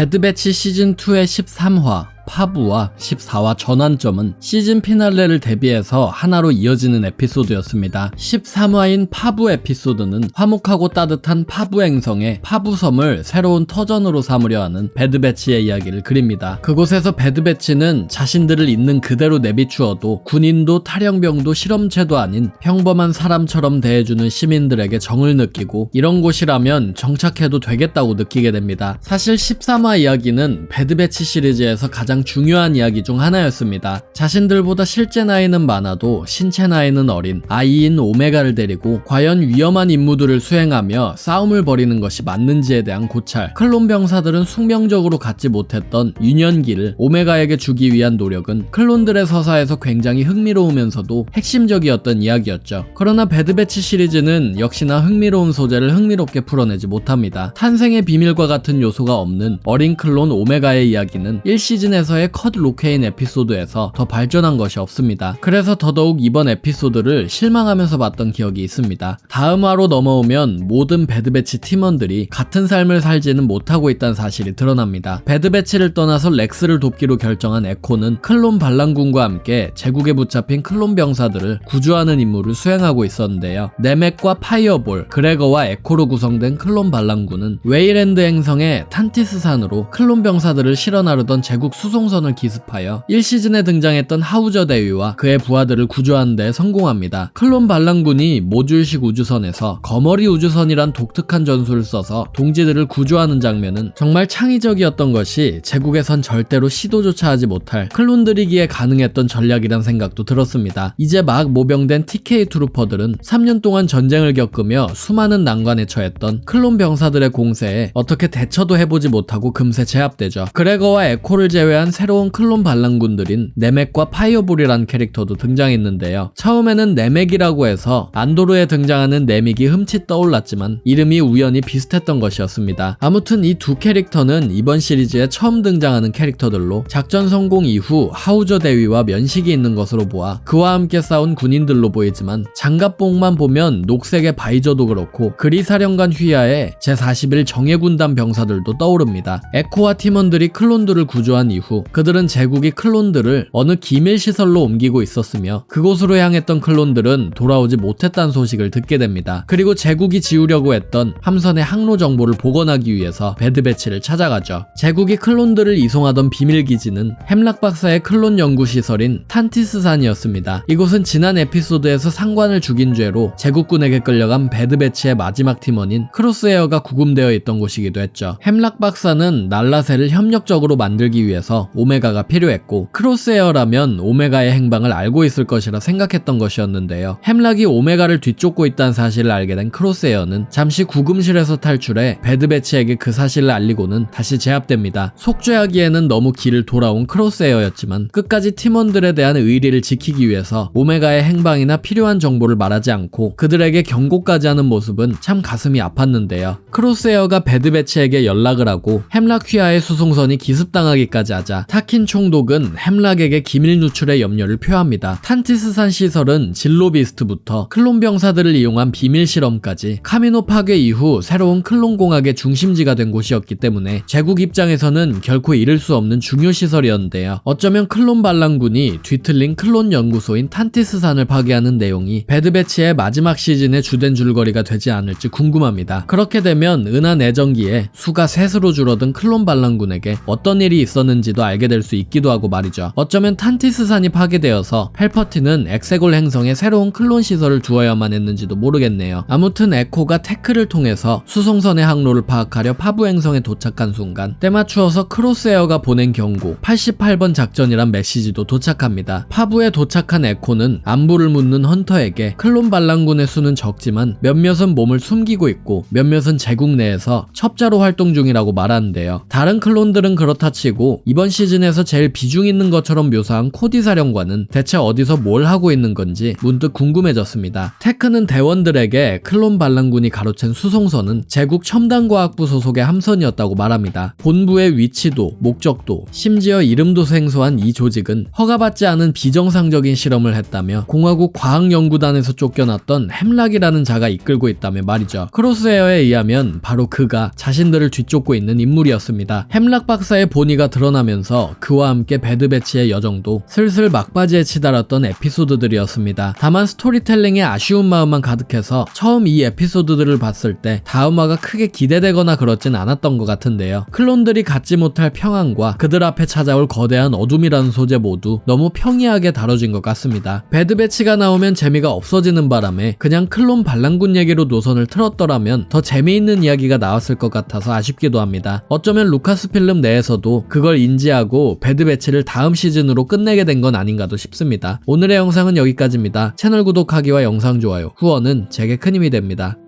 배드배치 시즌2의 13화 파부와 14화 전환점은 시즌 피날레를 대비해서 하나로 이어지는 에피소드였습니다. 13화인 파부 에피소드는 화목하고 따뜻한 파부 행성의 파부섬을 새로운 터전으로 삼으려 하는 배드배치의 이야기를 그립니다. 그곳에서 배드배치는 자신들을 있는 그대로 내비추어도 군인도 탈영병도 실험체도 아닌 평범한 사람처럼 대해주는 시민들에게 정을 느끼고 이런 곳이라면 정착해도 되겠다고 느끼게 됩니다. 사실 13화 이야기는 배드배치 시리즈에서 가장 중요한 이야기 중 하나였습니다. 자신들보다 실제 나이는 많아도 신체 나이는 어린 아이인 오메가를 데리고 과연 위험한 임무들을 수행하며 싸움을 벌이는 것이 맞는지에 대한 고찰. 클론 병사들은 숙명적으로 갖지 못했던 유년기를 오메가에게 주기 위한 노력은 클론들의 서사에서 굉장히 흥미로우면서도 핵심적이었던 이야기였죠. 그러나 배드배치 시리즈는 역시나 흥미로운 소재를 흥미롭게 풀어내지 못합니다. 탄생의 비밀과 같은 요소가 없는 어린 클론 오메가의 이야기는 1시즌에서 의 컷 로케인 에피소드에서 더 발전한 것이 없습니다. 그래서 더더욱 이번 에피소드를 실망하면서 봤던 기억이 있습니다. 다음 화로 넘어오면 모든 배드배치 팀원들이 같은 삶을 살지는 못하고 있다는 사실이 드러납니다. 배드배치를 떠나서 렉스를 돕기로 결정한 에코는 클론 반란군과 함께 제국에 붙잡힌 클론 병사들을 구조하는 임무를 수행하고 있었는데요. 네맥과 파이어볼, 그레거와 에코로 구성된 클론 반란군은 웨이랜드 행성의 탄티스산으로 클론 병사들을 실어 나르던 제국 수송 선을 기습하여 1시즌에 등장했던 하우저 대위와 그의 부하들을 구조하는 데 성공합니다. 클론 반란군이 모듈식 우주선에서 거머리 우주선이란 독특한 전술을 써서 동지들을 구조하는 장면은 정말 창의적이었던 것이 제국에선 절대로 시도조차 하지 못할 클론들이기에 가능했던 전략이란 생각도 들었습니다. 이제 막 모병된 TK 트루퍼들은 3년 동안 전쟁을 겪으며 수많은 난관에 처했던 클론 병사들의 공세에 어떻게 대처도 해보지 못하고 금세 제압되죠. 그레거와 에코를 제외한 새로운 클론 반란군들인 네맥과 파이어볼이란 캐릭터도 등장했는데요. 처음에는 네맥이라고 해서 안도르에 등장하는 네믹이 흠칫 떠올랐지만 이름이 우연히 비슷했던 것이었습니다. 아무튼 이 두 캐릭터는 이번 시리즈에 처음 등장하는 캐릭터들로 작전 성공 이후 하우저 대위와 면식이 있는 것으로 보아 그와 함께 싸운 군인들로 보이지만 장갑봉만 보면 녹색의 바이저도 그렇고 그리사령관 휘하의 제41 정예군단 병사들도 떠오릅니다. 에코와 팀원들이 클론들을 구조한 이후 그들은 제국이 클론들을 어느 기밀 시설로 옮기고 있었으며 그곳으로 향했던 클론들은 돌아오지 못했다는 소식을 듣게 됩니다. 그리고 제국이 지우려고 했던 함선의 항로 정보를 복원하기 위해서 배드 배치를 찾아가죠. 제국이 클론들을 이송하던 비밀 기지는 햄락 박사의 클론 연구 시설인 탄티스산이었습니다. 이곳은 지난 에피소드에서 상관을 죽인 죄로 제국군에게 끌려간 배드 배치의 마지막 팀원인 크로스에어가 구금되어 있던 곳이기도 했죠. 햄락 박사는 날라세를 협력적으로 만들기 위해서 오메가가 필요했고 크로스에어라면 오메가의 행방을 알고 있을 것이라 생각했던 것이었는데요. 햄락이 오메가를 뒤쫓고 있다는 사실을 알게 된 크로스에어는 잠시 구금실에서 탈출해 배드배치에게 그 사실을 알리고는 다시 제압됩니다. 속죄하기에는 너무 길을 돌아온 크로스에어였지만 끝까지 팀원들에 대한 의리를 지키기 위해서 오메가의 행방이나 필요한 정보를 말하지 않고 그들에게 경고까지 하는 모습은 참 가슴이 아팠는데요. 크로스에어가 배드배치에게 연락을 하고 햄락 휘하의 수송선이 기습당하기까지 하자 타킨 총독은 햄락에게 기밀 누출의 염려를 표합니다. 탄티스산 시설은 진로비스트부터 클론 병사들을 이용한 비밀 실험까지 카미노 파괴 이후 새로운 클론 공학의 중심지가 된 곳이었기 때문에 제국 입장에서는 결코 잃을 수 없는 중요 시설이었는데요. 어쩌면 클론 반란군이 뒤틀린 클론 연구소인 탄티스산을 파괴하는 내용이 배드배치의 마지막 시즌의 주된 줄거리가 되지 않을지 궁금합니다. 그렇게 되면 은하 내전기에 수가 셋으로 줄어든 클론 반란군에게 어떤 일이 있었는지도 알게 될 수 있기도 하고 말이죠. 어쩌면 탄티스산이 파괴되어서 펠퍼티는 엑세골 행성에 새로운 클론 시설을 두어야만 했는지도 모르겠네요. 아무튼 에코가 테크를 통해서 수송선의 항로를 파악하려 파부 행성에 도착한 순간 때맞추어서 크로스에어가 보낸 경고 88번 작전이란 메시지도 도착합니다. 파부에 도착한 에코는 안부를 묻는 헌터에게 클론 반란군의 수는 적지만 몇몇은 몸을 숨기고 있고 몇몇은 제국 내에서 첩자로 활동 중이라고 말하는데요. 다른 클론들은 그렇다 치고 이번 이번 시즌에서 제일 비중 있는 것처럼 묘사한 코디 사령관은 대체 어디서 뭘 하고 있는 건지 문득 궁금해졌습니다. 테크는 대원들에게 클론 반란군이 가로챈 수송선은 제국 첨단과학부 소속의 함선이었다고 말합니다. 본부의 위치도 목적도 심지어 이름도 생소한 이 조직은 허가받지 않은 비정상적인 실험을 했다며 공화국 과학연구단에서 쫓겨났던 햄락이라는 자가 이끌고 있다며 말이죠. 크로스에어에 의하면 바로 그가 자신들을 뒤쫓고 있는 인물이었습니다. 햄락 박사의 본의가 드러나면서 그와 함께 배드 배치의 여정도 슬슬 막바지에 치달았던 에피소드들이었습니다. 다만 스토리텔링에 아쉬운 마음만 가득해서 처음 이 에피소드들을 봤을 때 다음화가 크게 기대되거나 그렇진 않았던 것 같은데요. 클론들이 갖지 못할 평안과 그들 앞에 찾아올 거대한 어둠이라는 소재 모두 너무 평이하게 다뤄진 것 같습니다. 배드 배치가 나오면 재미가 없어지는 바람에 그냥 클론 반란군 얘기로 노선을 틀었더라면 더 재미있는 이야기가 나왔을 것 같아서 아쉽기도 합니다. 어쩌면 루카스 필름 내에서도 그걸 인 지하고 배드 배치를 다음 시즌으로 끝내게 된 건 아닌가도 싶습니다. 오늘의 영상은 여기까지입니다. 채널 구독하기와 영상 좋아요, 후원은 제게 큰 힘이 됩니다.